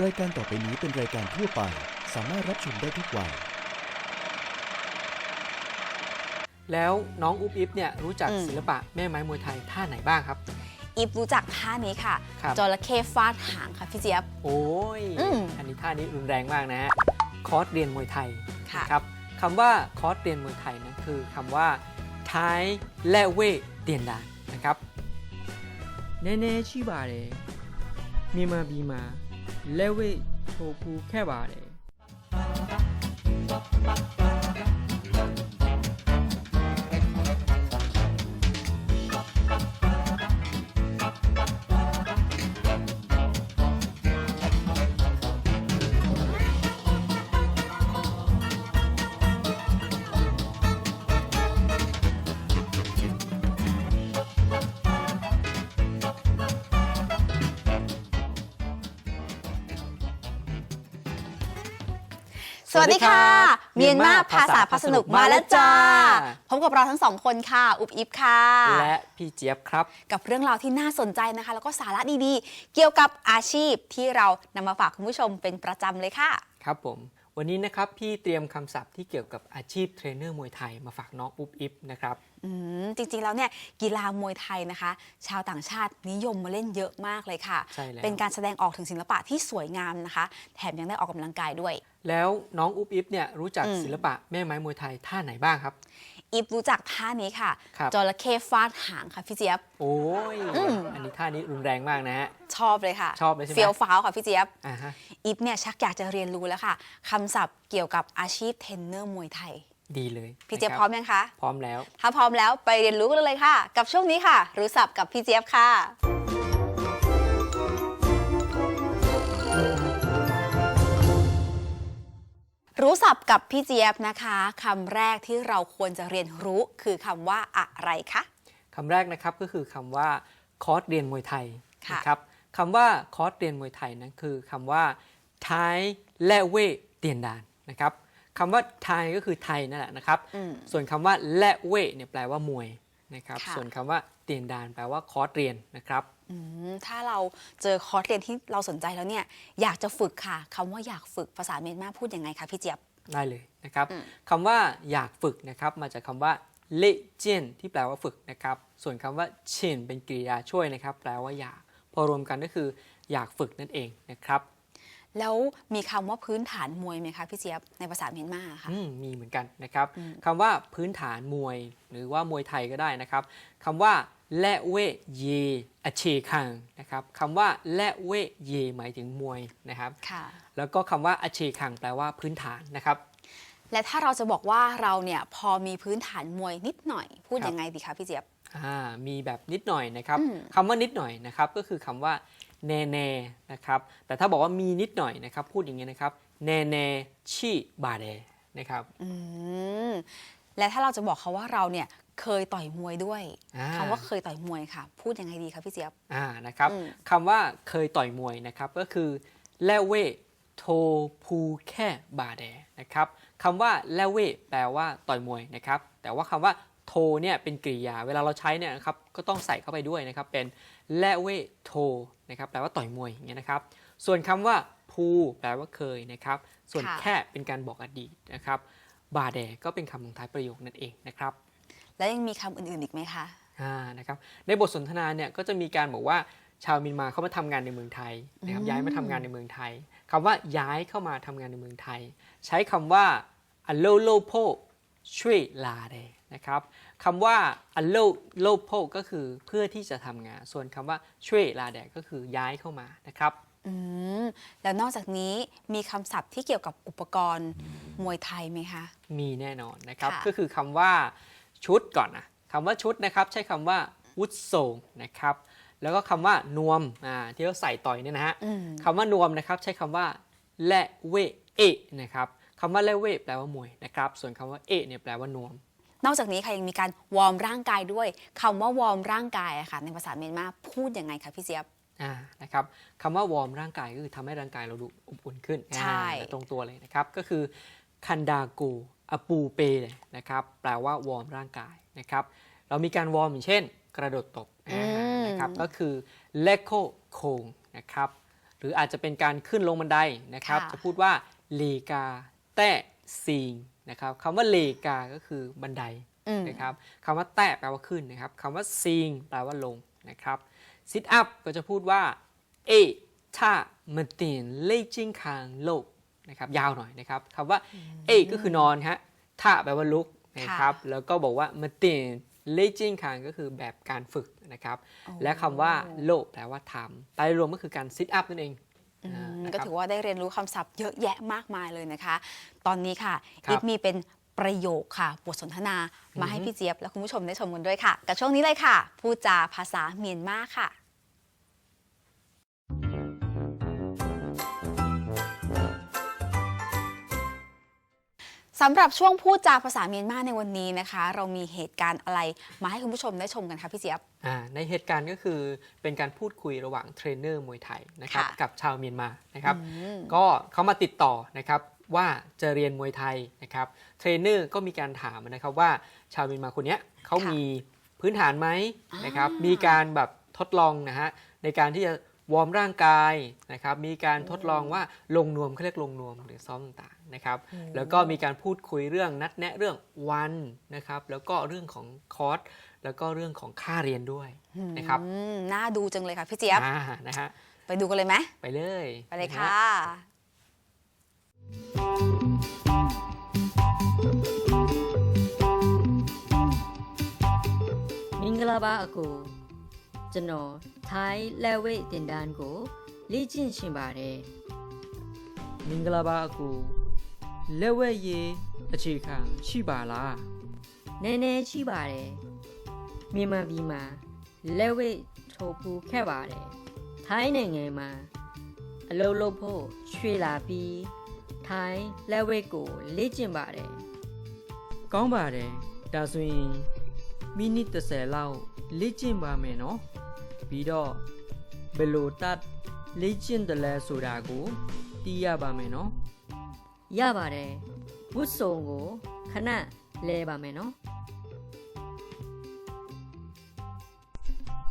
รายการต่อไปนี้เป็นรายการทั่วไป สามารถรับชมได้ทุกวันแล้วน้องอุ๊บอิ๊บเนี่ยรู้จักศิลปะแม่ไม้มวยไทยท่าไหนบ้างครับอิฟรู้จักท่านี้ค่ะคจระเข้ฟาดหางค่ะพี่เจี๊ยบ โอ้ยอืมนนี้ท่านี้รุนแรงมากนะฮะคอร์สเรียนมวยไทยคครับคำว่าคอร์สเรียนมวยไทยนั้นคือคำว่าไทยและเว่ยเตียนดานะครับแน่ๆชิบาเลยมีมาบีมา လက်ဝဲထိုးဖူးခဲ့ပါတယ် สวัสดีค่ะ เมียนมาภาษาพาสนุกมาแล้วจ้า พบกับเราทั้งสองคนค่ะ อุบอิฟค่ะ และพี่เจี๊ยบครับ กับเรื่องราวที่น่าสนใจนะคะ แล้วก็สาระดีๆ เกี่ยวกับอาชีพที่เรานำมาฝากคุณผู้ชมเป็นประจำเลยค่ะ ครับผม วันนี้นะครับพี่เตรียมคำศัพท์ที่เกี่ยวกับอาชีพเทรนเนอร์มวยไทยมาฝากน้องอุ๊บอิ๊บนะครับอืมจริงๆแล้วเนี่ยกีฬามวยไทยนะคะ ชาวต่างชาตินิยมมาเล่นเยอะมากเลยค่ะ ใช่แล้วเป็นการแสดงออกถึงศิลปะที่สวยงามนะคะ แถมยังได้ออกกำลังกายด้วย แล้วน้องอุ๊บอิ๊บเนี่ยรู้จักอืม ศิลปะแม่ไม้มวยไทยท่าไหนบ้างครับ อีฟรู้จักท่านี้ค่ะครับ จระเข้ฟาดหางค่ะพี่เจี๊ยบ โอ้ยอืม อันนี้ท่านี้รุนแรงมากนะฮะ ชอบเลยค่ะชอบเลยใช่ไหมเฟี้ยวฟ้าวค่ะพี่เจี๊ยบอ่าฮะอีฟเนี่ยชักอยากจะเรียนรู้แล้วค่ะคำศัพท์เกี่ยวกับอาชีพเทรนเนอร์มวยไทย ดีเลยพี่เจี๊ยบนะคพร้อมยังคะ พร้อมแล้ว ถ้าพร้อมแล้วไปเรียนรู้กันเลยค่ะ กับช่วงนี้ค่ะ รู้ศัพท์กับพี่เจี๊ยบค่ะ รู้ศัพท์กับพี่เจี๊ยบนะคะคำแรกที่เราควรจะเรียนรู้คือคำว่าอะไรคะ คำแรกนะครับก็คือคำว่าคอร์สเรียนมวยไทยค่ะนะครับ คำว่าคอร์สเรียนมวยไทยนั้นคือคำว่าไทยและเว่ยเตียนดานนะครับคำว่าไทยก็คือไทยนั่นแหละนะครับอืมส่วนคำว่าและเว่ยเนี่ยแปลว่ามวยนะครับค่ะส่วนคำว่าเตียนดานแปลว่าคอร์สเรียนนะครับอืมถ้าเราเจอคอร์สเรียนที่เราสนใจแล้วเนี่ยอยากจะฝึกค่ะคำว่าอยากฝึกภาษาเมียนมาพูดยังไงคะพี่เจี๊ยบได้เลยนะครับอืมคำว่าอยากฝึกนะครับมาจากคำว่าเลเจนที่แปลว่าฝึกนะครับ ส่วนคำว่าเชนเป็นกริยาช่วยนะครับ แปลว่าอยาก พอรวมกันก็คืออยากฝึกนั่นเองนะครับ แล้วมีคำว่าพื้นฐานมวยไหมคะพี่เจี๊ยบในภาษาเมียนมาค่ะ อืมมีเหมือนกันนะครับอืม คำว่าพื้นฐานมวย หรือว่ามวยไทยก็ได้นะครับคำว่าและเวเยอเชคังนะครับคำว่าและเวเยหมายถึงมวยนะครับ ค่ะ แล้วก็คำว่าอเชคังแปลว่าพื้นฐานนะครับ และถ้าเราจะบอกว่าเราเนี่ยพอมีพื้นฐานมวยนิดหน่อย พูดครับ ยังไงดีคะพี่เจี๊ยบอ่า มีแบบนิดหน่อยนะครับอืมคำว่านิดหน่อยนะครับก็คือคำว่าแน่แน่ๆนะครับแต่ถ้าบอกว่ามีนิดหน่อยนะครับพูดอย่างนี้นะครับแน่แน่ชีบาเดนะครับอืมและถ้าเราจะบอกเขาว่าเราเนี่ยเคยต่อยมวยด้วยอ่าคำว่าเคยต่อยมวยค่ะ พูดยังไงดีคะพี่เจี๊ยบอ่านะครับอืมคำว่าเคยต่อยมวยนะครับก็คือแลเวโทพูแค่บาเดนะครับคำว่าแลเวแปลว่าต่อยมวยนะครับแต่ว่าคำว่า โทเนี่ยเป็นกริยา เวลาเราใช้เนี่ยนะครับก็ต้องใส่เข้าไปด้วยนะครับ เป็นแลเวโทนะครับแปลว่าต่อยมวยอย่างเงี้ยนะครับ ส่วนคำว่าภูแปลว่าเคยนะครับ ส่วนค่ะแค่เป็นการบอกอดีตนะครับ บาเดก็เป็นคำลงท้ายประโยคนั่นเองนะครับ แล้วยังมีคำอื่นๆอีกไหมคะอ่านะครับในบทสนทนาเนี่ยก็จะมีการบอกว่าชาวเมียนมาเข้ามาทำงานในเมืองไทยนะครับอืมย้ายมาทำงานในเมืองไทยคำว่าย้ายเข้ามาทำงานในเมืองไทย ใช้คำว่า a l o l o p o ช่วยลาเด นะครับคำว่า a l o l o p o ก็คือเพื่อที่จะทำงาน ส่วนคำว่าช่วยลาเดก็คือย้ายเข้ามานะครับอืมแล้วนอกจากนี้มีคำศัพท์ที่เกี่ยวกับอุปกรณ์มวยไทยไหมคะ มีแน่นอนนะครับค่ะก็คือคำว่าชุดก่อนนะคำว่าชุดนะครับ ใช้คำว่าวุฒโซงนะครับ แล้วก็คำว่านวมอ่าที่เราใส่ต่อยเนี่ยนะฮะอืมคำว่านวมนะครับ ใช้คำว่าและเวเอะนะครับคำว่าและเวแปลว่ามวยนะครับ ส่วนคำว่าเอะเนี่ยแปลว่านวม นอกจากนี้ค่ะยังมีการวอร์มร่างกายด้วยคำว่าวอร์มร่างกายอะค่ะในภาษาเมียนมาพูดยังไงคะพี่เจี๊ยบอ่านะครับคำว่าวอร์มร่างกายก็คือทำให้ร่างกายเราดูอบอุ่นขึ้นใช่อ่าตรงตัวเลยนะครับ ก็คือคันดากูอปูเปเลยนะครับแปลว่าวอร์มร่างกายนะครับเรามีการวอร์มอย่างเช่น กระโดดตบอ่านะครับก็คือเลโคโคงนะครับหรืออาจจะเป็นการขึ้นลงบันไดนะครับค่ะจะพูดว่าเลกาแตะซีง นะครับคำว่าเลกา ก็คือบันไดอืมนะครับคำว่าแตะแปลว่าขึ้นนะครับคำว่าซีงแปลว่าลงนะครับซิทอัพก็จะพูดว่าเอถ้ามันเตียนเล่จิ้งคางโลกนะครับยาวหน่อยนะครับคำว่าเอก็คือนอนฮะถ้าแปลว่าลุกนะครับแล้วก็บอกว่ามันเตียนเล่จิ้งคางก็คือแบบการฝึกนะครับและคำว่าโลกแปลว่าทำไปรวมก็คือการซิทอัพนั่นเอง อืมอ่านะคก็รับถือว่าได้เรียนรู้คำศัพท์เยอะแยะมากมายเลยนะคะ ตอนนี้ค่ะครับอีทมีเป็นประโยคค่ะ บทสนทนามาให้อือฮึพี่เจี๊ยบและคุณผู้ชมได้ชมกันด้วยค่ะ กับช่วงนี้เลยค่ะ พูดจาภาษาเมียนมาค่ะ สำหรับช่วงพูดจาภาษาเมียนมาในวันนี้นะคะ เรามีเหตุการณ์อะไรมาให้คุณผู้ชมได้ชมกันคะพี่เจี๊ยบอ่าในเหตุการณ์ก็คือเป็นการพูดคุยระหว่างเทรนเนอร์มวยไทยนะครับค่ะกับชาวเมียนมานะครับอืมก็เขามาติดต่อนะครับว่าจะเรียนมวยไทยนะครับเทรนเนอร์ก็มีการถามนะครับว่าชาวเมียนมาคนเนี้ยเขาค่ะมีพื้นฐานไหมนะครับอ่ามีมีการแบบทดลองนะฮะในการที่จะ วอร์มร่างกายนะครับมีการทดลองว่าลงนวมเขาเรียกลงนวมหรือซ้อมต่างๆนะครับแล้วก็มีการพูดคุยเรื่องนัดแนะเรื่องวันนะครับแล้วก็เรื่องของคอร์สแล้วก็เรื่องของค่าเรียนด้วยนะครับน่าดูจังเลยค่ะพี่เจี๊ยบนะฮะไปดูกันเลยไหมไปเลยไปเลยค่ะมิงลาบากู ကျွန်တော်ထိုင်းလက်ဝိတ်တင်တန်းကိုလေ့ကျင့်ရှင်ပါတယ်မင်္ဂလာပါအကိုလက်ဝဲရေးအခြေခံရှိပါလားနည်းနည်းရှိပါတယ်မြန်မာပြည်မှာလက်ဝိတ်ထိုးပူခဲ့ပါတယ်ထိုင်းနိုင်ငံမှာအလုပ်လုပ်ဖို့ရွှေ့လာပြီးထိုင်းလက်ဝိတ်ကိုလေ့ကျင့်ပါတယ်ကောင်းပါတယ်ဒါဆိုရင်မိနစ်30လောက်လေ့ကျင့်ပါမယ်နော် ပြီးတော့ဘယ်လိုတတ်လေ့ကျင့်တယ်လဲဆိုတာကိုသိရပါမယ်နော်ရပါတယ်ဝတ်စုံကိုခဏလဲပါမယ်နော်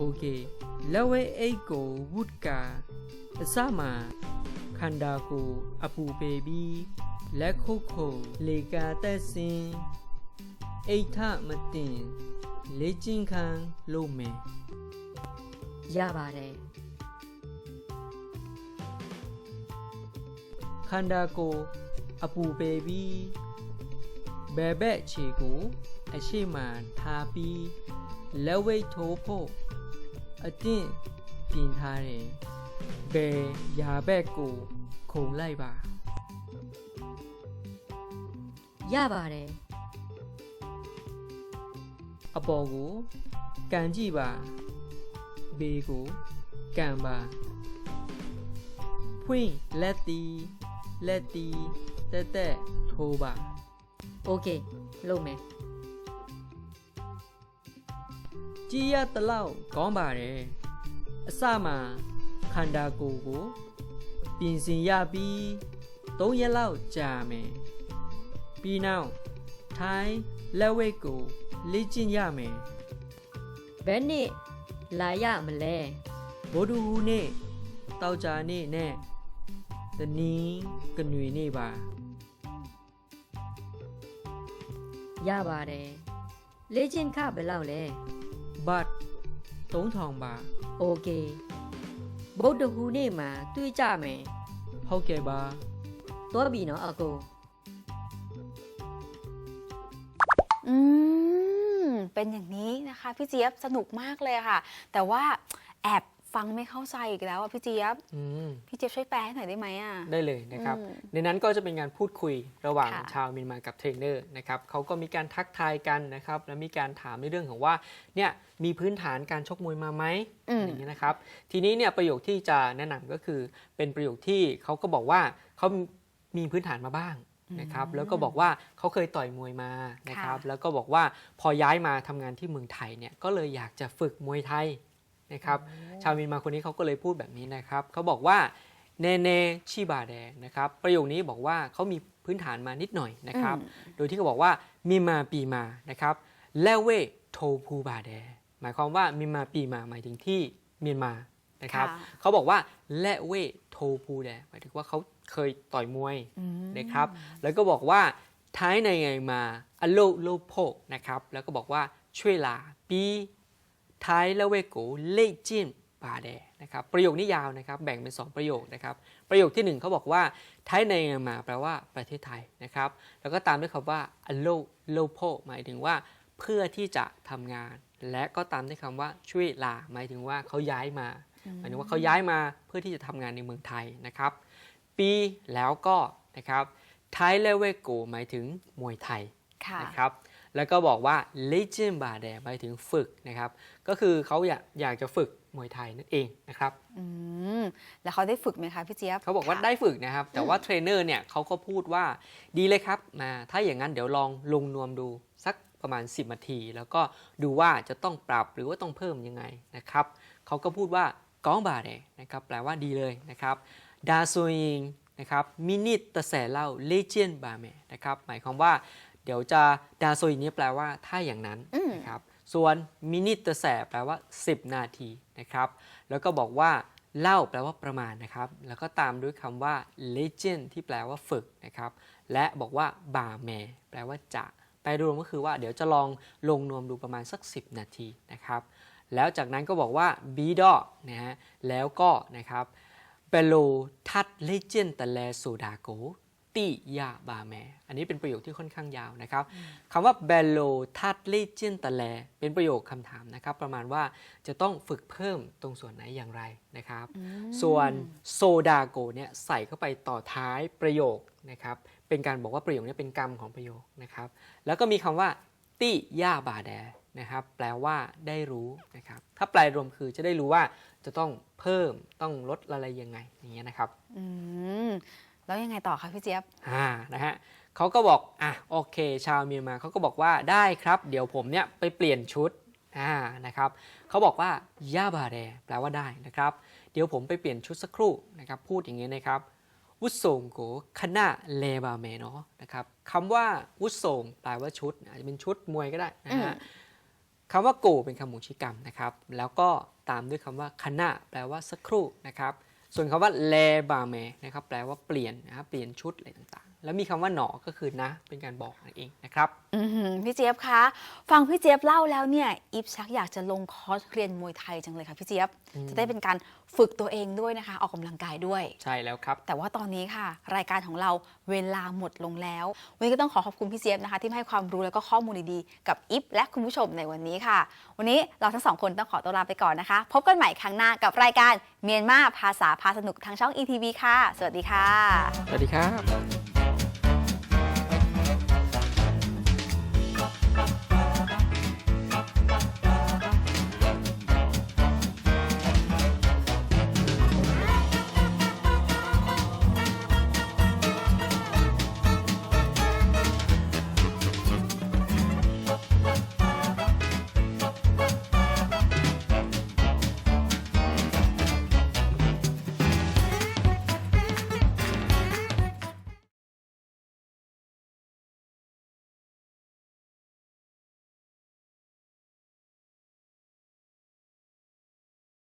Okay လက်ဝဲအိတ်ကို wood ကအစမှခန္ဓာကိုအပူပေပြီးလက်ခုတ်ခုလေကာတက်စင်အိတ်ထမတင်လေ့ကျင့်ခံလုပ်မယ် ရပါတယ်ခန္ဓာကိုယ်အပူပေပြီးဘယ်ဘက်ခြေကို အရှိမထားပြီးလက်ဝိတ်ထိုးဖို့အတင့်ပြင်ထားတယ်ဘယ်ရာဘက်ကိုခုံလိုက်ပါရပါတယ်အပေါ်ကိုကန်ကြည့်ပါ ဘေးကိုကန်ပါဖွင့်လက်တီလက်တီတက်တက်ထိုးပါ โอเคလုပ်မယ် ကြည်ရတလောက်ကောင်းပါတယ်အစမှခန္ဓာကိုယ်ကိုပြင်ဆင်ရပြီး၃ရက်လောက်ကြာမယ်ပြီးနောက်ထိုင်းလက်ဝိတ်ကိုလေ့ကျင့်ရမယ် ဘယ်နှစ် လာရမလဲ ဗုဒ္ဓဟူးနေ့တောက်ကြနေ့နဲ့တနင်္ဂနွေနေ့ပါ ရပါတယ်လေ့ကျင့်ခဘယ်လောက်လဲ ဘတ်3000ပါ โอเคဗုဒ္ဓဟူးနေ့မှာတွေ့ကြမယ် ဟုတ်ကဲ့ပါ သွားပြီနော်အကို อืม เป็นอย่างนี้นะคะพี่เจี๊ยบสนุกมากเลยค่ะ แต่ว่าแอบฟังไม่เข้าใจอีกแล้วอะพี่เจี๊ยบอืมพี่เจี๊ยบช่วยแปลให้หน่อยได้ไหมอะได้เลยนะครับอืมในนั้นก็จะเป็นการพูดคุยระหว่างค่ะชาวเมียนมากับเทรนเนอร์นะครับเขาก็มีการทักทายกันนะครับ แล้วมีการถามในเรื่องของว่าเนี่ยมีพื้นฐานการชกมวยมาไหมอืมอย่างนี้ยนะครับ ทีนี้เนี่ยประโยคที่จะแนะนำก็คือเป็นประโยคที่เขาก็บอกว่าเขามีพื้นฐานมาบ้าง นะครับแล้วก็บอกว่าเขาเคยต่อยมวยมานะครับแล้วก็บอกว่าพอย้ายมาทำงานที่เมืองไทยเนี่ยก็เลยอยากจะฝึกมวยไทยนะครับชาวเมียนมาคนนี้เขาก็เลยพูดแบบนี้นะครับเขาบอกว่าเนเนชิบาแดนะครับประโยคนี้บอกว่าเขามีพื้นฐานมานิดหน่อยนะครับโดยที่เขาบอกว่ามีมาปีมานะครับแล้วเวโทพูบาแดหมายความว่ามีมาปีมาหมายถึงที่เมียนมานะครับค่ะเขาบอกว่าและเวโทโทพูแดหมายถึงว่าเขา เคยต่อยมวยอืมนะครับ แล้วก็บอกว่าท้ายในไงมาอโลโลโพนะครับ แล้วก็บอกว่าช่วยลาปีท้ายละเวโกเล่จิ้นบาแดนะครับ ประโยคนี้ยาวนะครับ แบ่งเป็น 2 ประโยคนะครับ ประโยคทีหนึ่1เขาบอกว่าท้ายในไงมาแปลว่าประเทศไทยนะครับ แล้วก็ตามด้วยคำว่าอโลโลโพหมายถึงว่าเพื่อที่จะทำงาน และก็ตามด้วยคำว่าช่วยลาหมายถึงว่าเขาย้ายมาหมายถึงว่าเขาย้ายมาเพื่อที่จะทำงานในเมืองไทยนะครับ ปีแล้วก็นะครับไทยเลเวโกหมายถึงมวยไทยค่ะนะครับแล้วก็บอกว่า legend b a d หมายถึงฝึกนะครับ ก็คือเขาอยากอยากจะฝึกมวยไทยนั่นเองนะครับอืมแล้วเขาได้ฝึกไหมคะพี่เจี๊ยบเขาบอกว่าค่ะได้ฝึกนะครับ แต่ว่าเทรนเนอร์เนี่ยเขาก็พูดว่าดีเลยครับมาถ้าอย่างนั้นเดี๋ยวลองลงนวมดูสักประมาณ 10นาที แล้วก็ดูว่าจะต้องปรับหรือว่าต้องเพิ่มยังไงนะครับเขาก็พูดว่าก้องบาแดนะครับแปลว่าดีเลยนะครับ ดาโซยิงนะครับมินิตตะแสเล่าเลเจนบาเมนะครับหมายความว่าเดี๋ยวจะดาโซยิงนี้แปลว่าถ้าอย่างนั้นอืมนะครับส่วนมินิตะแสแปลว่า 10 นาทีนะครับแล้วก็บอกว่าเล่าแปลว่าประมาณนะครับ แล้วก็ตามด้วยคำว่า legend ที่แปลว่าฝึกนะครับ และบอกว่าบาแมแปลว่าจะแปลรวมก็คือว่าเดี๋ยวจะลองลงนวมดูประมาณสัก 10 นาทีนะครับ แล้วจากนั้นก็บอกว่าบีดอนะฮะแล้วก็นะครับ เบโลทัดเลเจนตะแลโซดาโกติยาบาแม อันนี้เป็นประโยคที่ค่อนข้างยาวนะครับคำว่าเบโลทัดเลเจนตะแล เป็นประโยคคำถามนะครับ ประมาณว่าจะต้องฝึกเพิ่มตรงส่วนไหนอย่างไรนะครับ ส่วนโซดาโกเนี่ยใส่เข้าไปต่อท้ายประโยคนะครับ เป็นการบอกว่าประโยคนี้เป็นกรรมของประโยคนะครับ แล้วก็มีคำว่าติย่าบาแดนะครับ แปลว่าได้รู้นะครับ ถ้าแปลรวมคือจะได้รู้ว่า จะต้องเพิ่มต้องลดอะไรยังไงอย่างเงี้ยนะครับอืมแล้วยังไงต่อคะพี่เจี๊ยบอ่านะฮะเขาก็บอกอะโอเค ชาวเมียนมาเขาก็บอกว่าได้ครับ เดี๋ยวผมเนี่ยไปเปลี่ยนชุดอ่านะครับเขาบอกว่าย่าบาแดแปลว่าได้นะครับ เดี๋ยวผมไปเปลี่ยนชุดสักครู่นะครับ พูดอย่างนี้นะครับวุฒโสงโกคณะเลบาเมเนาะนะครับคำว่าวุฒโสงแปลว่าชุดอาจจะเป็นชุดมวยก็ได้นะฮะ คำว่าโกเป็นคำหมูชิกรรมนะครับ แล้วก็ตามด้วยคำว่าคณะแปลว่าสักครู่นะครับ ส่วนคำว่าเลบาเมนะครับ แปลว่าเปลี่ยนนะครับ เปลี่ยนชุดอะไรต่าง แล้วมีคำว่าหนอก็คือนะ เป็นการบอกนั่นเองนะครับอือหือพี่เจี๊ยบคะ ฟังพี่เจี๊ยบเล่าแล้วเนี่ยอีฟชักอยากจะลงคอร์สเรียนมวยไทยจังเลยค่ะพี่เจี๊ยบ จะได้เป็นการฝึกตัวเองด้วยนะคะ ออกกำลังกายด้วย ใช่แล้วครับ แต่ว่าตอนนี้ค่ะ รายการของเราเวลาหมดลงแล้ว วันนี้ก็ต้องขอขอบคุณพี่เจี๊ยบนะคะ ที่มาให้ความรู้แล้วก็ข้อมูลดีๆกับอิฟและคุณผู้ชมในวันนี้ค่ะ วันนี้เราทั้งสองคนต้องขอตัวลาไปก่อนนะคะ พบกันใหม่ครั้งหน้ากับรายการเมียนมาภาษาพาสนุกทางช่อง ETV ค่ะ สวัสดีค่ะ สวัสดีครับ